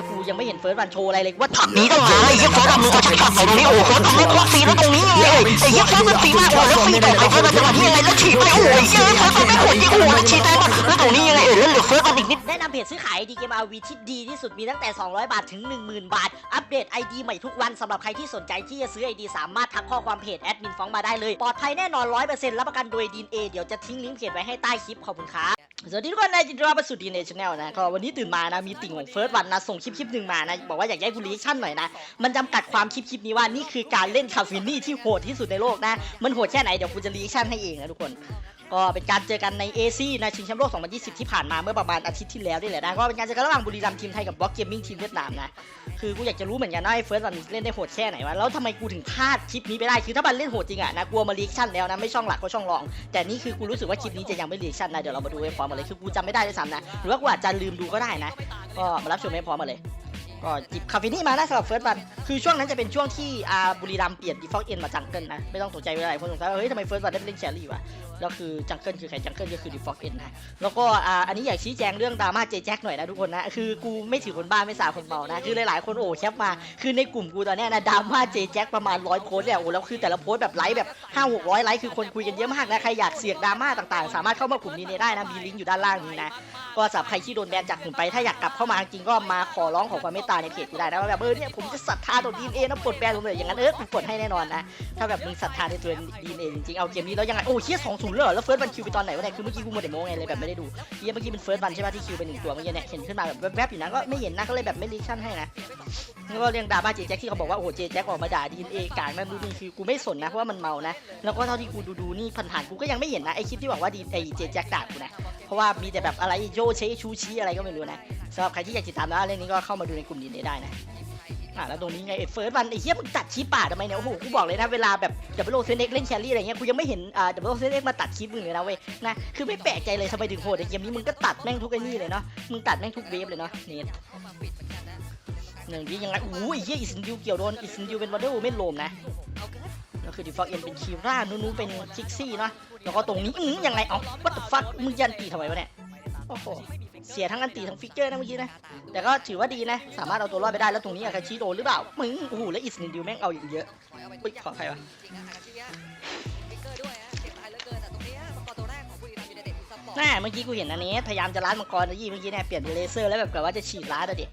ยกูยังไม่เห็นเฟิร์สวันโชว์อะไรเลยว่าถังนี้ก็มาไอ้เหี้ยเฟิร์สวันมึงก็ชักๆใส่ตรงนี้โอ้โหเฟิร์สทำให้ควักฟรีแล้วตรงนี้ไงไอ้เหี้ยเฟิร์สมันฟรีมากโอ้แล้วฟรีต่อไปเฟิร์สวันจังหวะนี้ยังไงแล้วฉีดไปโอ้ยเหี้ยเฟิร์สวันไม่ขวดยิงโอ้โหแล้วฉีดไปหมดแล้วตรงนี้ยังไงเออแล้วเหลือเฟิร์สวันอีกนิดแนะนำเพจซื้อขายดีเกมอาวีที่ดีที่สุดมีตั้งแต่ 200 บาทถึง 10,000 บาท อัปเดต ID ใหม่ทุกวันสำหรับใครที่สนใจที่จะซื้อ ID สามารถทักข้อความเพจแอดมินฟ้องมาได้เลยปลอดภัยแน่นอน100%รับประกันโดยดีนเอเดี๋ยวจะทิ้งลิงก์เพจไว้ให้ใต้คลิปขอบคุณครับ สวัสดีทุกคนนะจินตราประสุทธิ์ดีเนชแนลนะก็วันนี้ตื่นมานะมีติ่งของเฟิร์สวันนะส่งคลิปคลิปหนึ่งมานะบอกว่าอยากให้กูรีแอคชั่นหน่อยนะมันจำกัดความคลิปคลิปนี้ว่านี่คือการเล่นคาฟินี่ที่โหดที่สุดในโลกนะมันโหดแค่ไหนเดี๋ยวกูจะรีแอคชั่นให้เองนะทุกคน ก็เป็นการเจอกันใน AC นะชิงแชมป์โลก 2020 ที่ผ่านมาเมื่อประมาณอาทิตย์ที่แล้วนี่แหละนะ ก็เป็นการเจอกันระหว่างบุรีรัมย์ทีมไทยกับบล็อกเกมมิ่งทีมเวียดนามนะ คือกูอยากจะรู้เหมือนกันว่าไอ้เฟิร์สวันเล่นได้โหดแค่ไหนวะ แล้วทำไมกูถึงพลาดคลิปนี้ไปได้ คือถ้ามันเล่นโหดจริงอะนะ กลัวมารีแอคชั่นแล้วนะ ไม่ช่องหลักก็ช่องรอง แต่นี่คือกูรู้สึกว่าคลิปนี้จะยังไม่รีแอคชั่นนะ เดี๋ยวเรามาดูให้พร้อมกันเลย คือกูจำไม่ได้ด้วยซ้ำนะ หรือว่ากูอาจจะลืมดูก็ได้นะ ก็มารับชมให้พร้อมมาเลยก็จิบคาเฟนี่มานะสำหรับเฟิร์สวันคือช่วงนั้นจะเป็นช่วงที่อาบุรีรัมเปลี่ยนดีฟอลต์เอ็นมาจังเกิลนะ ไม่ต้องตกใจไปอะไรคนสงสัยว่าเฮ้ยทำไมเฟิร์สวันได้ไปเล่นแครี่วะ แล้วคือจังเกิลคือใครจังเกิลก็คือดีฟอลต์เอ็นนะแล้วก็อ่าอันนี้อยากชี้แจงเรื่องดราม่าเจแจ็คหน่อยนะทุกคนนะคือกูไม่ถือคนบ้าไม่สาคนเมานะคือหลายๆคนโอ้แคปมา คือในกลุ่มกูตอนนี้นะดราม่าเจแจ็คประมาณร้อยโพสต์เนี่ยโอ้แล้วคือแต่ละโพสต์แบบไลค์แบบห้าหกร้อยไลค์คือคนคุยกันเยอะมากนะใครอยากเสียกดราม่าต่างๆ สามารถเข้ามากลุ่มนี้ได้นะมีลิงก์อยู่ด้านล่างนี้นะก็สำหรับใครที่โดนแบนจากกลุ่มไปถ้าอยากกลับเข้ามาจริงก็มาขอร้องขอความเมตตาในเพจได้นะว่าแบบเออเนี่ยผมจะศรัทธาตัวดีเอนะปลดแบนผมเลยอย่างนั้นเออกูปลดให้แน่นอนนะถ้าแบบมึงศรัทธาในตัวดีเอจริงๆเอาเกมนี้แล้วยังไงโอ้เชี่ยสองศูนเหรอแล้วเฟิร์สวันคิวไปตอนไหนวะเนี่ยคือเมื่อกี้กูหมดแต่โม้ไงเลยแบบไม่ได้ดูเหี้ยเมื่อกี้เป็นเฟิร์สวันใช่ป่ะที่คิวไปหนึ่งตัวเมื่อกี้เนี่ยเห็นขึ้นมาแบบแวบๆอยู่นะก็ไม่เห็นนะก็เลยแบบไม่รีชั่นให้นะแล้วก็เรื่องดราม่าเจแจ็คที่เขาบอกว่าโอ้โหเจแจ็คออกมาด่าดีเอกางนั่นดูนี่คือกูไม่สนนะเพราะว่ามันเมานะ แล้วก็เท่าที่กูดูดูนี่ผ่านๆกูก็ยังไม่เห็นนะไอคลิปที่บอกว่าดีไอเจแจ็คด่ากูนะเพราะว่ามีแต่แบบอะไรโยเชชูชีอะไรก็ไม่รู้นะสำหรับใครที่อยากติดตามนะเรื่องนี้ก็เข้ามาดูในกลุ่มนี้ได้นะ อะแล้วตรงนี้ไงไอ้เฟิร์สวันไอ้เหี้ยมึงตัดคลิปป่าทำไมเนี่ยโอ้โหกูบอกเลยนะเวลาแบบดับเบิลโอเซนเอ็กเล่นแครี่อะไรเงี้ยกูยังไม่เห็นอ่าดับเบิลโอเซนเอ็กมาตัดคลิปมึงเลยนะเว้ยนะคือไม่แปลกใจเลยทำไมถึงโหดในเกมนี้มึงก็ตัดแม่งทุกไอ้นี่เลยเนาะมึงตัดแม่งทุกเวฟเลยเนาะเนี่ยหนึ่งที่ยังไงอู้ยเหี้ยอิสินดิวเกี่ยวโดนอิสินดิวเป็นวันเดอร์วูแมนโลมนะแล้วคือดิฟอกเอ็นเป็นคีร่านู้นูเป็นคิกซี่เนาะแล้วก็ตรงนี้อื้อยังไงเอ้าวัตถุฟักมึงยันตีทำไมวะเนี่ยโอ้โห เสียทั้งอันตีทั้งฟิกเกอร์นะเมื่อกี้นะ แต่ก็ถือว่าดีนะ สามารถเอาตัวรอดไปได้แล้วตรงนี้อาคาชิโดนหรือเปล่า มึงโอ้โหแล้วอิสนินดิวแม่งเอาอย่างเยอะอุ้ยขอใครวะแม่เมื่อกี้กูเห็นอันนี้พยายามจะล้านมังกรนะยี่เมื่อกี้เนี่ยเปลี่ยนเป็นเลเซอร์แล้วแบบแบบว่าจะฉีดล้านอะดิ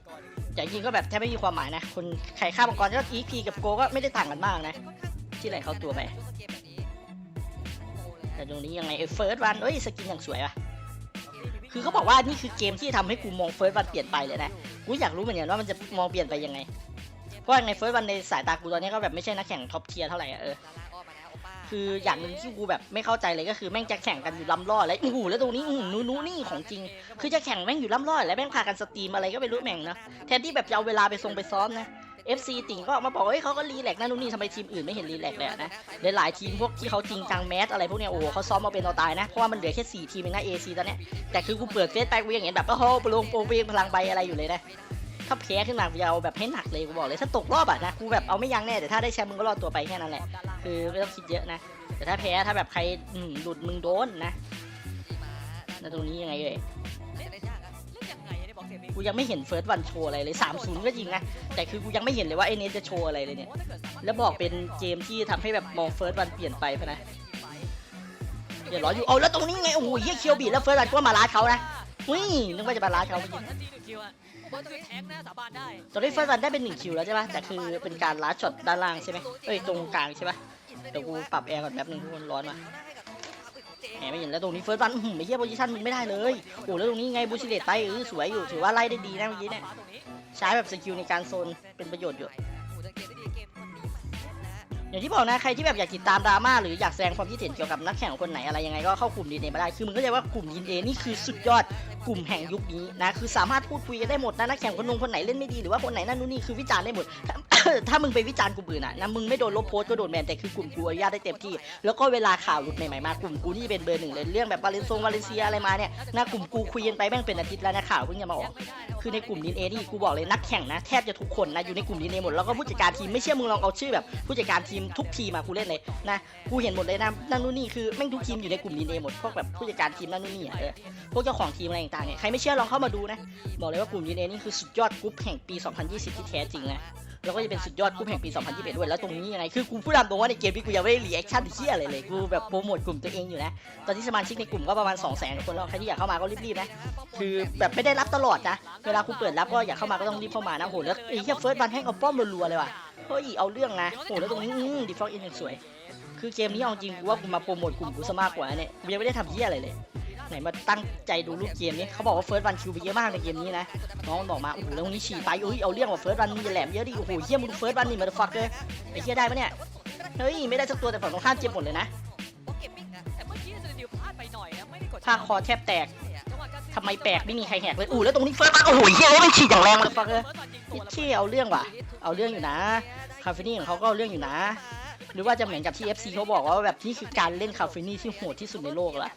แต่จริงก็แบบแทบไม่มีความหมายนะคนใครฆ่ามังกรก็อีพีกับโกก็ไม่ได้ต่างกันมากนะ ที่ไหนเข้าตัวไปแต่ตรงนี้ยังไงเอเฟิร์สวันเอ้ยสกินอย่างสวยว่ะ คือเขาบอกว่านี่คือเกมที่ทำให้กูมองเฟิร์สวันเปลี่ยนไปเลยนะกูอยากรู้เหมือนกันว่ามันจะมองเปลี่ยนไปยังไงเพราะว่าในเฟิร์สวันในสายตากูตอนนี้ก็แบบไม่ใช่นักแข่งท็อปเทียร์เท่าไหร่เออคืออย่างหนึ่งที่กูแบบไม่เข้าใจเลยก็คือแม่งจะแข่งกันอยู่ลำรอดแล้วโอ้โหแล้วตรงนี้อื้อนูนูนี่ของจริง คือจะแข่งแม่งอยู่ลำรอดแล้วแม่งพากันสตรีมอะไรก็ไม่รู้แม่งนะแทนที่แบบจะเอาเวลาไปทรงไปซ้อมนะ FC ติ่งก็ออกมาบอกว่าเฮ้ยเขาก็รีแลกซ์นั่นนู่นนี่ทำไมทีมอื่นไม่เห็นรีแลกซ์เลยอะนะหลายๆทีมพวกที่เขาจริงจังแมสอะไรพวกเนี้ยโอ้โหเขาซ้อมมาเป็นเอาตายนะเพราะว่ามันเหลือแค่สี่ทีมเองนะ AC ตอนเนี้ยแต่คือกูเปิดเฟซไปกูยังเห็นแบบโอ้โหปลงโปรเวงพลังใบอะไรอยู่เลยนะถ้าแพ้ขึ้นมากูจะเอาแบบให้หนักเลยกูบอกเลยถ้าตกรอบอะนะกูแบบเอาไม่ยั้งแน่แต่ถ้าได้แชมป์มึงก็รอดตัวไปแค่นั้นแหละคือไม่ต้องคิดเยอะนะ แต่ถ้าแพ้ถ้าแบบใครหลุดมึงโดนนะแล้วตรงนี้ยังไงเอ่ย กูยังไม่เห็นเฟิร์สวันโชว์อะไรเลย 3-0 ก็จริงนะ แต่คือกูยังไม่เห็นเลยว่าไอเนสจะโชว์อะไรเลยเนี่ย แล้วบอกเป็นเกมที่ทำให้แบบมองเฟิร์สวันเปลี่ยนไปพะนะเดี๋ยวรออยู่เอาแล้วตรงนี้ไง โอ้โหเฮียเคียวบีดแล้วเฟิร์สวันก็มาลาดเขานะอุ้ยนึกว่าจะมาลาดเขาเมื่อกี้ตอนนี้เฟิร์สวันได้เป็นหนึ่งคิวแล้วใช่ปะแต่คือเป็นการลาดช็อตด้านล่างใช่ไหมเอ้ยตรงกลางใช่ปะเดี๋ยวกูปรับแอร์ก่อนแป๊บนึงทุกคนร้อนมา แหมไม่เห็นแล้วตรงนี้เฟิร์สวันไม่เฮียโพซิชันมึงไม่ได้เลยโอ้แล้วตรงนี้ไงบูชิเลตไปเออสวยอยู่ถือว่าไล่ได้ดีนะเมื่อกี้เนี่ยใช้แบบสกิลในการโซนเป็นประโยชน์อยู่อย่างที่บอกนะใครที่แบบอยากติดตามดราม่าหรืออยากแสดงความคิดเห็นเกี่ยวกับนักแข่งคนไหนอะไรยังไงก็เข้ากลุ่มดีเนมาได้คือมึงก็จะว่ากลุ่มดีเนนี่คือสุดยอดกลุ่มแห่งยุคนี้นะคือสามารถพูดคุยกันได้หมดนะนักแข่งคนนงคนไหนเล่นไม่ดีหรือว่าคนไหนนั่นนู่นนี่คือวิจารณ์ได้หมด ถ้ามึงไปวิจารณ์กลุ่มอื่นอะนะมึงไม่โดนลบโพสต์ก็โดนแบนแต่คือกลุ่มกูอนุญาตได้เต็มที่ แล้วก็เวลาข่าวหลุดใหม่ๆมากลุ่มกูนี่เป็นเบอร์หนึ่งเลยเรื่องแบบวาเลนซงวาเลนเซียอะไรมาเนี่ยนะกลุ่มกูคุยกันไปแม่งเป็นอาทิตย์แล้วนะข่าวเพิ่งจะมาออกคือในกลุ่มดีเอนี่กูบอกเลยนักแข่งนะแทบจะทุกคนนะอยู่ในกลุ่มดีเอหมดแล้วก็ผู้จัดการทีมไม่เชื่อมึงลองเอาชื่อแบบผู้จัดการทีมทุกทีมมากูเล่นเลยนะกูเห็นหมดเลยนะนั่นนู่นนี่คือแม่งทุกทีมอยู่ในกลุ่มดีเอหมดพวกแบบผู้จัดการทีมนั่นนู่นนี่เออพวกเจ้าของทีมอะไรต่างๆเนี่ยใครไม่เชื่อลองเข้ามาดูนะบอกเลยว่ากลุ่มดีเอนี่คือสุดยอดกรุ๊ปแห่งปี 2020 ที่แท้จริงนะ แล้วก็จะเป็นสุดยอดกรุ๊ปแห่งปี 2021 ด้วย แล้วตรงนี้ยังไง คือกูพูดตามตรงว่าในเกมนี้กูยังไม่ได้รีแอคชั่นเที่ยอะไรเลย กูแบบโปรโมทกลุ่มตัวเองอยู่นะ ตอนที่สมาชิกในกลุ่มก็ประมาณ 200,000 คนแล้วใครที่อยากเข้ามาก็รีบๆนะ คือแบบไม่ได้รับตลอดนะ เวลากูเปิดรับก็อยากเข้ามาก็ต้องรีบเข้ามานะโหแล้วไอ้เหี้ยเฟิร์สบันให้เอาป้อมรัวๆเลยว่ะ เฮ้ยเอาเรื่องนะโหแล้วตรงนี้ดีฟอกอินสวย คือเกมนี้เอาจริงกูว่ากูมาโปรโมทกลุ่มกูซะมากกว่าเนี่ยกูยังไม่ได้ทำเหี้ยอะไรเลย ไหนมาตั้งใจดูรูปเกมนี้เขาบอกว่าเฟิร์สวันคิวไปเยอะมากในเกมนี้นะน้องมันบอกมาโอ้โหแล้วตรงนี้ฉี่ไปอุ้ยเอาเรื่องว่าเฟิร์สวันมึงจะแหลมเยอะดิโอ้โหเหี้ยมึงเฟิร์สวันนี่มาฟักเลยไอ้เหี้ยได้ปะเนี่ยเฮ้ยไม่ได้สักตัวแต่ฝั่งตรงข้ามเจ็บหมดเลยนะเก็บมิ่งนะแต่เมื่อกี้เซนดิวพลาดไปหน่อยนะไม่ได้กดผ้าคอแทบแตกจังหวะการทำไมแปลกไม่มีใครแหกเลยอู้แล้วตรงนี้เฟิร์สวันโอ้โหเหี้ยมันฉี่อย่างแรงเลยฟักเลยเฟิร์สบอลยิงตัวแล้วเชี่ยเอาเรื่องว่ะ เอาเรื่องอยู่นะคาเฟนี่ของเขาก็เอาเรื่องอยู่นะหรือว่าจะเหมือนกับที่ FC เขาบอกว่าแบบนี่คือการเล่นคาเฟนี่ที่โหดที่สุดในโลกละ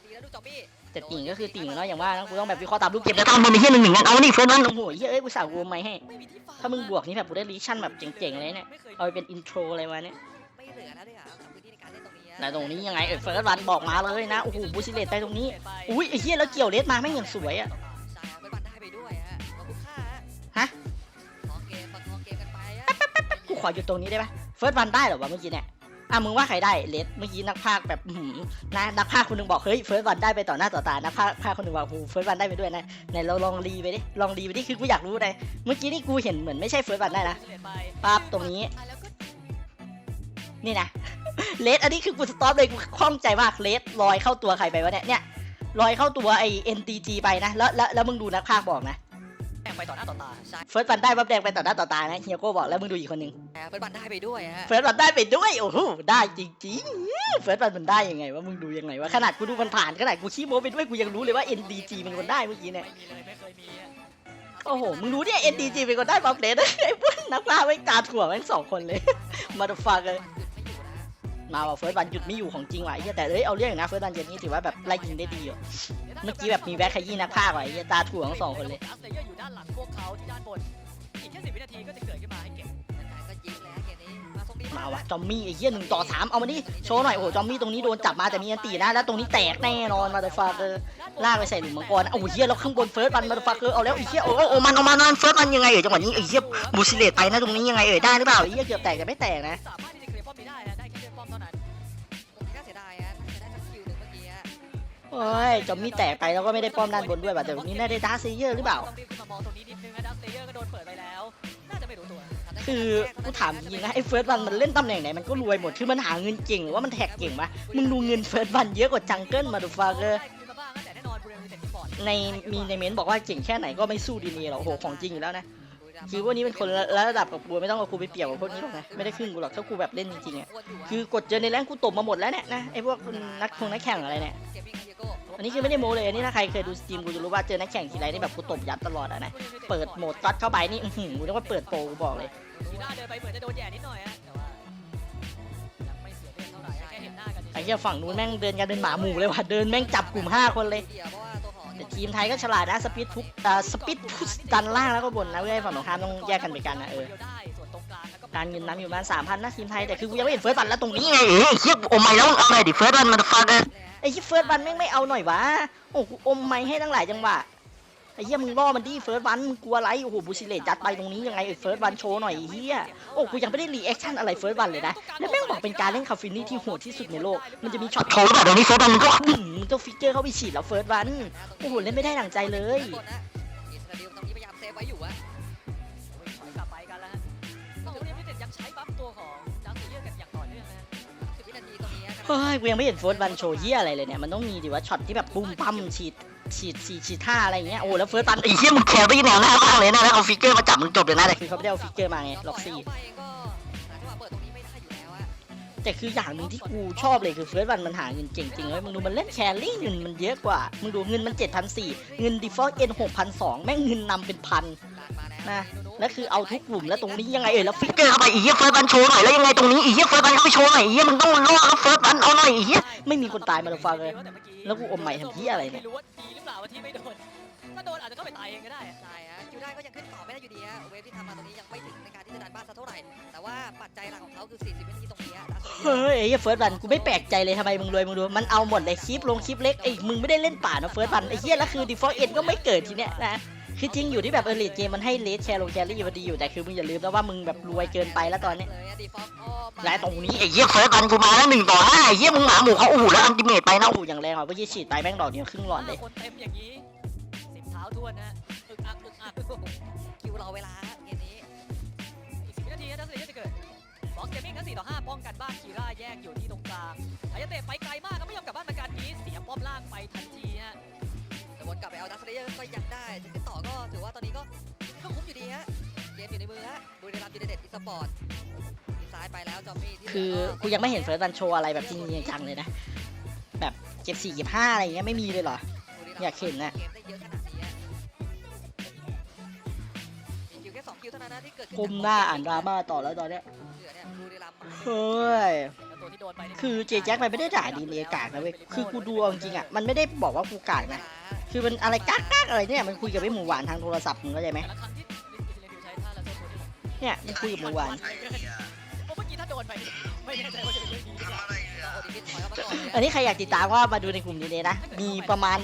ดี แล้วดูจอบบี้แต่ติ่งก็คือติ่งเนาะอย่างว่านะกูต้องแบบวิเคราะห์ตามรูปเกมแล้วตามมันมีเฮียหนึ่งหนึ่งงั้นเอานี่เฟิร์สวันโอ้โหเฮียเอ้ยกูสั่งวงไม้ให้ไม่มีที่ฟังถ้ามึงบวกนี่แบบกูได้ลิชั่นแบบเจ๋งๆเลยเนี่ยไม่เคยเอาไปเป็นอินโทรอะไรมาเนี่ยไม่เหลือแล้วด้วยอะกับพื้นที่ในการเล่นตรงนี้ไหนตรงนี้ยังไงเออเฟิร์สวันบอกมาเลยนะโอ้โหบูซิเลตไปตรงนี้อุ้ยไอ้เฮียแล้วเกี่ยวเลสมาไม่งอย่างสวยอะใช่เฟิร์สบอลได้ไปด้วยฮะขอบคุณค่าฮะขอเกมประคองเกมกันไปฮะกูขออยู่ตรงนี้ได้ปะเฟิร์สวันได้เหรอวะเมื่อกี้เนี่ย อะมึงว่าใครได้เลสเมื่อกี้นักพากย์แบบหือนะนักพากย์คนหนึงบอกเฮ้ยเฟิร์สวันได้ไปต่อหน้าต่อตานักพากย์พากย์คนหนึงบอกโอ้โหเฟิร์สวันได้ไปด้วยนะไหนเราลองรีไปดิลองรีไปดิคือกูอยากรู้เลยเมื่อกี้นี่กูเห็นเหมือนไม่ใช่เฟิร์สวันได้นะปั๊บตรงนี้นี่นะเลสอันนี้คือกูสต็อปเลยกูคล่องใจมากเลสลอยเข้าตัวใครไปวะเนี่ยเนี่ยลอยเข้าตัวไอ้ NTG ไปนะแล้วแล้วแล้วมึงดูนักพากย์บอกนะ ไปต่อหน้าต่อตาใช่เฟิร์สวันได้ปั๊บแดงไปต่อหน้าต่อตานะเฮียโก้บอกแล้วมึงดูอีกคนหนึงเฟิร์สบอลได้ไปด้วยฮะ เฟิร์สวันได้ไปด้วยโอ้โหได้จริงๆเฟิร์สวันมันได้ยังไงวะมึงดูยังไงวะขนาดกูดูมันผ่านขนาดกูขี้โม้ไปด้วยกูยังรู้เลยว่า NDG เป็นคนได้เมื่อกี้เนี่ยไม่มีเลยไม่เคยมีอะโอ้โหมึงรู้เนี่ย NDG เป็นคนได้ปั๊บเลสไอ้พวกนักพากย์ไม่งตาถั่วแม่งสองคนเลยมาดฟักเลยหยุดไม่อยู่นะมาว่าเฟิร์สวันหยุดไม่อยู่ของจริงว่ะไอ้เหี้ยแต่เอ้ยเอาเรื่องอยู่นะเฟิร์สวันเจนนี่ถือว่าแบบไล่ยิงได้ดีอยู่เมื่อกี้แบบมีแวะขยี้นักพากย์ว่ะไอ้เหี้ยตาถั่วทั้งสองคนเลยดัสเลเยอร์อยู่ด้านหลังพวกเขาที่ด้านบนอีกแค่สิบวินาทีก็จะเกิดขึ้นมาให้เก็บก็ยิงแล้วเกมนี้มาทรงนี้มาว่ะจอมมี่ไอ้เหี้ยหนึ่งต่อสามเอามาดิโชว์หน่อยโอ้โหจอมมี่ตรงนี้โดนจับมาแต่มีอันตีนะแล้วตรงนี้แตกแน่นอนมาเดฟักเกอร์ลากไปใส่หลุมมังกรนะโอ้โหเหี้ยแล้วข้างบนเฟิร์สวันมาเดฟักเกอร์เอาแล้วไอ้เหี้ยโอ้โหโอ้มันเอามานอนเฟิร์สวันยังไงเอ่ยจังหวะนี้ไอ้เหี้ยบูซิเลตไปนะตรงนี้ยังไงเอ่ยได้หรือเปล่าไอ้เหี้ยเกือบแตกแต่ไม่แตกนะสามารถที่จะเคลียร์ป้อมนี้ได้นะ ได้แค่เคลียร์ป้อมเท่านั้นผมน่าเสียดายฮะน่าจะได้สักคิวหนึ่งเมื่อกี้ฮะโอ้ยจอมมี่แตกไปแล้วก็ไม่ได้ป้อมด้านบนด้วยว่ะแต่ตรงนี้น่าได้ดาร์ซเยอร์หรือเปล่า ต้องรีบขึ้นมามองตรงนี้นิดนึงนะดัสเลเยอร์ก็โดนเปิดไปแล้ว น่าจะไม่รู้ตัวคือกูถามจริงนะไอ้เฟิร์สวันมันเล่นตำแหน่งไหนมันก็รวยหมดคือมันหาเงินเก่งหรือว่ามันแท็กเก่งปะมึงดูเงินเฟิร์สวันเยอะกว่าจังเกิลมาดูฟาเกอร์ได้คืนมาบ้างนะแต่แน่นอนบริเวณเต็มที่บอร์ดในมีในเมนต์บอกว่าเก่งแค่ไหนก็ไม่สู้ดีเนีหรอกโอ้โหของจริงอยู่แล้วนะ คือพวกนี้เป็นคนละระดับกับกูไม่ต้องเอากูไปเปรียบกับพวกนี้หรอกนะไม่ได้ขึ้นกูหรอกถ้ากูแบบเล่นจริงๆอะคือกดเจอในแรงกูตบมาหมดแล้วเนี่ยนะไอ้พวกนักคงนักแข่งอะไรเนี่ยเกมมิ่งเฮียโก้อันนี้คือไม่ได้โม้เลยอันนี้ถ้าใครเคยดูสตรีมกูจะรู้ว่าเจอนักแข่งทีไรนี่แบบกูตบยัดตลอดอะนะเปิดโหมดตัดเข้าไปนี่อื้อหือกูนึกว่าเปิดโปรกูบอกเลยทีหน้าเดินไปเหมือนจะโดนแย่นิดหน่อยฮะแต่ว่ายังไม่เสียเลือดเท่าไหร่แค่เห็นหน้ากันไอ้เหี้ยฝั่งนู้นแม่งเดินกันเป็นหมาหมู่เลยว่ะเดินแม่งจับกลุ่มห้าคนเลย แต่ทีมไทยก็ฉลาดนะสปีดทุกอ่าสปีดพุชดันล่างแล้วก็บนนะเพื่อให้ฝั่งตรงข้ามต้องแยกกันไปกันนะเออได้ส่วนตรงกลางแล้วก็การเงินน้ำอยู่ประมาณสามพันนะทีมไทยแต่คือกูยังไม่เห็นเฟิร์สบันแล้วตรงนี้ไงเอ้ยเฮียอมไม่แล้วเอาหน่อยดิเฟิร์สบันมาฟังกันไอ้เฮียเฟิร์สบันแม่งไม่เอาหน่อย วะโอ้กูอมไม่ให้ตั้งหลายจังหวะไอ้ เฮียมึงล่อมันดิเฟิร์สบันมึงกลัวอะไรโอ้โหบูซิเลตยัดไปตรงนี้ยังไงเออเฟิร์สบันโชว์หน่อยไอ้เฮียโอ้กูยังไม่ได้รีแอคชั่นอะไรเฟิร์สบันเลยนะแล้วแม่งบอกเป็นการเล่นคาฟินี่ที่โหดที่สุดในโลกมันจะมีช็อตโชว์แบบตรงนี้เฟิร์สบันมันก็อื้อหือมันต้องฟิกเกอร์เข้าไปฉีดแล้วเฟิร์สบันโอ้โหเล่นไม่ได้ดั่งใจเลยกดนะอิสราเอลตรงนี้พยายามเซฟไว้อยู่อะถอยกลับไปกันแล้วฮะต้องเรียนพิเศษยังใช้บัฟตัวของดักเซียร์กันอย่างต่อเนื่องนะฮะสิบวินาทีตรงนี้ฮะเฮ้ยกูยังไม่เห็นโฟร์สวันโชว์เฮียอะไรเลยเนี่ยมันต้องมีดิว่าช็อตที่แบบปุ้มปั้มฉีด ฉีดฉีดฉีดท่าอะไรเงี้ยโอ้แล้วเฟิร์สวันไอ้เฮียมึงแครี่แนวหน้ามากเลยนะแล้วเอาฟิกเกอร์มาจับมึงจบเลยนะแต่คือเขาไม่ได้เอาฟิกเกอร์มาไงล็อกซี่เขาไปก็หาจังหวะเปิดตรงนี้ไม่ได้อยู่แล้วอะแต่คืออย่างหนึ่งที่กูชอบเลยคือเฟิร์สวันมันหาเงินเก่งจริงเลยมึงดูมันเล่นแครี่เงินมันเยอะกว่า มึงดูเงินมัน7 0 0 4เงิน default n 6,200 แม่งเงินนำเป็นพันนะ แล้วคือเอาทุกกลุ่มแล้วตรงนี้ยังไงเอ่ยแล้วฟิกเกอร์เข้าไปอีเหี้ยเฟิร์สวันโชว์หน่อยแล้วยังไงตรงนี้อีเหี้ยเฟิร์สวันเข้าไปโชว์หน่อยอีเหี้ยมึงต้องล่อครับเฟิร์สวันเอาหน่อยอีเหี้ยไม่มีคนตายมาเลยฟังเลย แล้วกูอมใหม่ทำเหี้ยอะไรเนี่ยไม่รู้ว่าดีหรือเปล่าว่าที่ไม่โดนถ้าโดนอาจจะเข้าไปตายเองก็ได้อะใช่ฮะคิวได้ก็ยังขึ้นต่อไม่ได้อยู่ดีฮะเวฟที่ทำมาตรงนี้ยังไม่ถึงในการที่จะดันบ้านสักเท่าไหร่แต่ว่าปัจจัยหลักของเขาคือ 40วินาทีตรงนี้ฮะดักสเตอร์เฮ้ยไอ้เหี้ยเฟิร์สวันกูไม่แปลกใจเลยทำไมมึงรวยมึงดูมันเอาหมดเลยคลิปลงคลิปเล็กไอ้มึงไม่ได้เล่นป่านะเฟิร์สวันไอ้เหี้ยแล้วคือ default n ก็ไม่เกิดทีเนี้ยนะ คือจริงอยู่ที่แบบเออเลดเกมมันให้เลสแชร์ลงแชร์รี่มันดีอยู่แต่คือมึงอย่าลืมนะว่ามึงแบบรวยเกินไปแล้วตอนเนี้ยเลยฮะ default อ้อมมาและตรงนี้ไอ้เหี้ยเฟิร์สวันกูมาแล้วหนึ่งต่อห้าไอ้เหี้ยมึงหมาหมูเขาโอ้โหแล้วอันติเมตไปนะโอ้โหอย่างแรงอะเมื่อกี้ฉีดไปแม่งดอกเดียวครึ่งหลอดเลยคนเต็มอย่างนี้สิบเท้าทวนนะอึกอักอึกอักคิวรอเวลาฮะเกมนี้อีกสิบวินาทีนะทัศนีจะเกิดบล็อกเกมมิ่งทั้ง4ต่อ5ป้องกันบ้านคีร่าแยกอยู่ที่ตรงกลางอายาเตะไปไกลมากก็ไม่ยอมกลับบ้านมาการนี้เสียป้อมล่างไปทันทีฮะแต่วน กลับไปเอาดักสเตอร์ก็ยังได้จะขึ้นต่อก็ถือว่าตอนนี้ก็ก็คุ้มอยู่ดีฮะเกมอยู่ในมือฮะบุรีรัมย์ยูไนเต็ดอีสปอร์ตซ้ายไปแล้วจอมมี่ที่เหลืคือกูยังไม่เห็นเฟิร์สวันโชว์อะไรแบบจริงๆจังๆเลยนะ แบบเก็บสี่เก็บห้าอะไรอย่างเงี้ยไม่มีเลยเหรอบุรีรัมอยากเห็นน่ะเกมได้เยอะขนาดนี้ฮะมีคิวแค่สองคิวเท่านั้นนะที่เกิดขึ้ก้มหน้าอ่านดราม่าต่อแล้วตอนเนี้ยเหลือเนี่ยบุรีรัมย์เฮ้ยแล้วตัวที่โดนไปนี่คือเจแจ็คมันไม่ได้ด่าดีเลยกากนะเว้ย คือกูดูเอาจริงๆอะ มันไม่ได้บอกว่ากูกากนะ คือมันอะไรกากๆอะไรเนี่ยมันคุยกับไอ้หมูหวานทางโทรศัพท์มึงเข้าใจไหมแต่ละครั้งที่ลินซิเลนดิวใช้ท่าละเจ้าตัวนี้เนี่ยมันคุยกับหมูหวานเพราะเมื่อกี้ถ้าโดนไปไม่แน่ใจว่าจะเป็นเรื่องดีหรือเปล่าโอดิบินถอยเข้ามาก่อนเลยอันนี้ใครอยากติดตามก็มาดูในกลุ่มนี้เลยนะมีประมาณ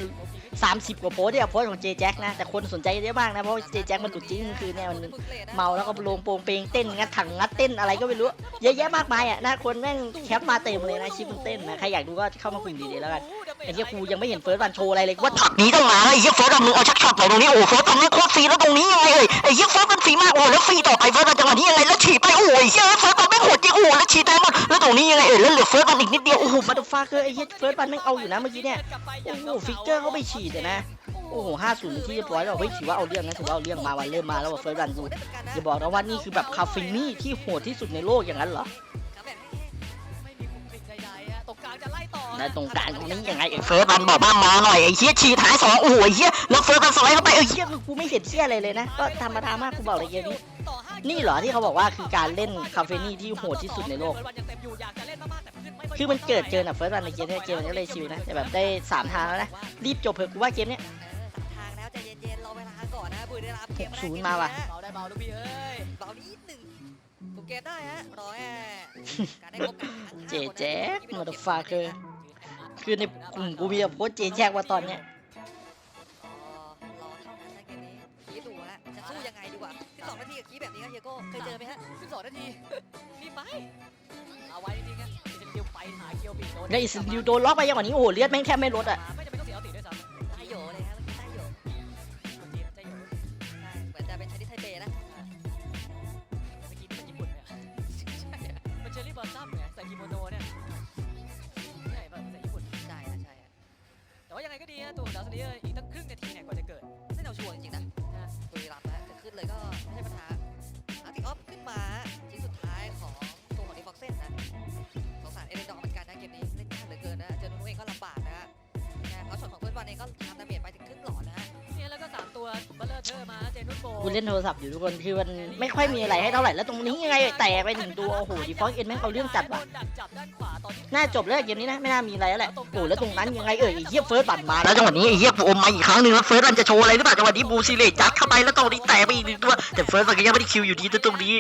30 กว่าโพสต์เนี่ยโพสต์ของเจแจ็คนะแต่คนสนใจเยอะมากนะเพราะว่าเจแจ็คมันดุจริงคือเนี่ยมัน เมาแล้วก็ลงโปรงเปงเต้นงัดถังงัดเต้นอะไรก็ไม่รู้เยอะแยะมากมายอะนะคนแม่งแคปมาเต็มเลยนะคลิปมันเต้นนะใครอยากดูก็เข้ามากลุ่มดีๆแล้วกัน ไอ้เหี้ยกูยังไม่เห็นเฟิร์สวันโชว์อะไรเลยว่าช็อตนี้ต้องมาไอ้เหี้ยเฟิร์สวันมึงเอาชักช็อตไหนตรงนี้โอ้โหเฟิร์สวันไม่โคตรฟรีแล้วตรงนี้ยังไงเอ่ยไอ้เหี้ยเฟิร์สวันฟรีมากโอ้แล้วฟรีต่อไปเฟิร์สวันจังหวะนี้ยังไงแล้วฉีดไปโอ้ยเหี้ยเฟิร์สวันไม่โหดจริงโอ้แล้วฉีดได้หมดแล้วตรงนี้ยังไงเอ่ยแล้วเหลือเฟิร์สวันอีกนิดเดียวโอ้โหมาดูฟาเกอร์ไอ้เหี้ยเฟิร์สวันแม่งเอาอยู่นะเมื่อกี้เนี่ยโอ้โหฟิกเกอร์เขาไปฉีดอะนะโอ้โหห้าศูนย์ที่เรียบร้อยแล้วเฮ้ยถือว่าเอาเรื่องนะถือว่าเอาเรื่องมาวันเริ่มมาแล้วว่าเฟิร์สวันกูอย่าบอกนะว่านี่คือแบบคาเฟนี่ที่โหดที่สุดในโลกอย่างนั้นเหรอ แล้วตรงกลางตรงนี้ยังไงเอ่ยเฟิร์สวันบอกบ้างมาหน่อยไอ้เหี้ยฉีดหายสองโอ้โหไอ้เหี้ยแล้วเฟิร์สวันสไลด์เข้าไปเอ้ยเหี้ยคือกูไม่เห็นเหี้ยอะไรเลยนะ ก็ธรรมดามากกูบอกเลยเกมนี้นี่เหรอที่เขาบอกว่าคือการเล่นคาเฟนี่ที่โหดที่สุดในโลก คือมันเกิดเกินอะเฟิร์สวันในเกมเนี้ยเกมมันก็เลยชิวนะแต่แบบได้สามทางแล้วนะรีบจบเถอะกูว่าเกมเนี้ยทางแล้วใจเย็นๆรอเวลาก่อนนะบุรีรัมย์เกมแรกศูนย์มาว่ะ เบาได้เบาลูกพี่เอ้ยเบานิดหนึ่งถูกเกมได้ฮะรอแค่การได้พบกันทั้งห้าเจคนนะแจ๊คที่มาไโดดนก็บฟาเกอร์คือในกลุ่มกูมีแต่โพสต์เจแจ็คว่าตอนเนี้ยรอรอเท่านั้นนะเกมนี้คีดูฮะจะสู้ยังไงดีกว่า12นาทีกับคีแบบนี้ครับเฮียโก้เคยเจอไหมฮะ12นาทีรีบไปเอาไว้จริงๆอะอิสราเอลไปหาเกียวบีโดนแล้วอิสราเอลโดนล็อกไปยังกว่านี้โอ้โหเลือดแม่งแทบไม่ลดอะ ก็ดีนะตัวดาวซันเนียอีกตั้งครึ่งนาทีเนี่ยกว่าจะเกิดไม่เอาชัวร์จริงๆนะนะบุรีรัมย์นะจะขึ้นเลยก็ไม่ใช่ปัญหาอาร์ติออฟขึ้นมาชิ้นสุดท้ายของตัวของดีฟ็อกเซนนะสงสารเอเดนดอกเหมือนกันนะเกมนี้เล่นยากเหลือเกินนะเจอนุ้นเองก็ลำบากนะฮะแค่เขาช็อตของเพื่อนวันเองก็ทำดาเมจไปถึงครึ่งหลอดน แล้วก็สามตัวบัลเลอร์เทอร์มาเจนุสโบกูเล่นโทรศัพท์อยู่ทุกคนคือมันไม่ค่อยมีอะไรให้เท่าไหร่แล้วตรงนี้ยังไงแตกไปหนึ่งตัวโอ้โหดีฟอลเอ็นแม่งเอาเรื่องจัดว่ะโนดักจับด้านขวาตอนที่น่าจบแล้วเกมนี้นะไม่น่ามีอะไรแล้วแหละโอ้แล้วตรงนั้นยังไงเอ่ยไอ้เหี้ยเฟิร์สบัตรมาแล้วจังหวะนี้ไอ้เหี้ยกูอมมาอีกครั้งหนึ่งแล้วเฟิร์สมันจะโชว์อะไรหรือเปล่าจังหวะนี้บูซิเลยัดเข้าไปแล้วตรงนี้แตกไปอีกหนึ่งตัวแต่เฟิร์สมันก็ยังไม่ได้คิวอยู่ดีแต่ตรงนี้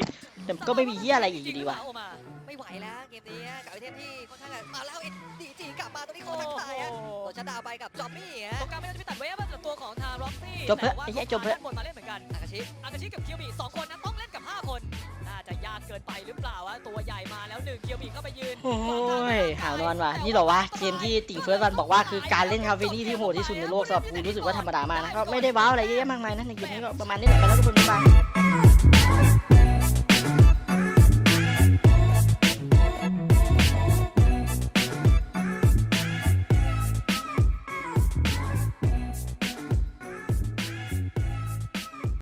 แต่ก็ไม่มีเหี้ยอะไรอีกอยู่ดีว่ะเอามา ไม่ไหวแล้วเกมนี้ฮะกับไอเทมที่ค่อนข้างจะมาแล้วเอ็นดีจีกลับมาตัวนี้โคโอ้ตรโหทักทายฮะตัวชัดดาวน์ไปกับจอมมี่ตรฮะงกลางไม่ได้ไปตัดเวฟแต่ตัวของทางร็อกซี่จบเถอะไอ้เหี้ยจบเถอะบนมาเล่นเหมือนกัน อากาชิอากาชิกับเคียวบีสองคนนั้นต้องเล่นกับ 5 คน น่าจะยากเกินไปหรือเปล่าวะตัวใหญ่มาแล้วหนึ่งเคียวบีเข้าไปยืนโอ้ยหาวนอนว่ะนี่เหรอวะเกมที่ติ่งเฟิร์สวันบอกว่าคือการเล่นคาเฟนี่ที่โหดที่สุดในโลกสำหรับกูรู้สึกว่าธรรมดามากนะก็ไม่ได้ว้าวอะไรเยอะแยะมากมายนะในเกมนี้ก็ประมาณนี้แหละไปแล้วทุกคนบ๊ายบาย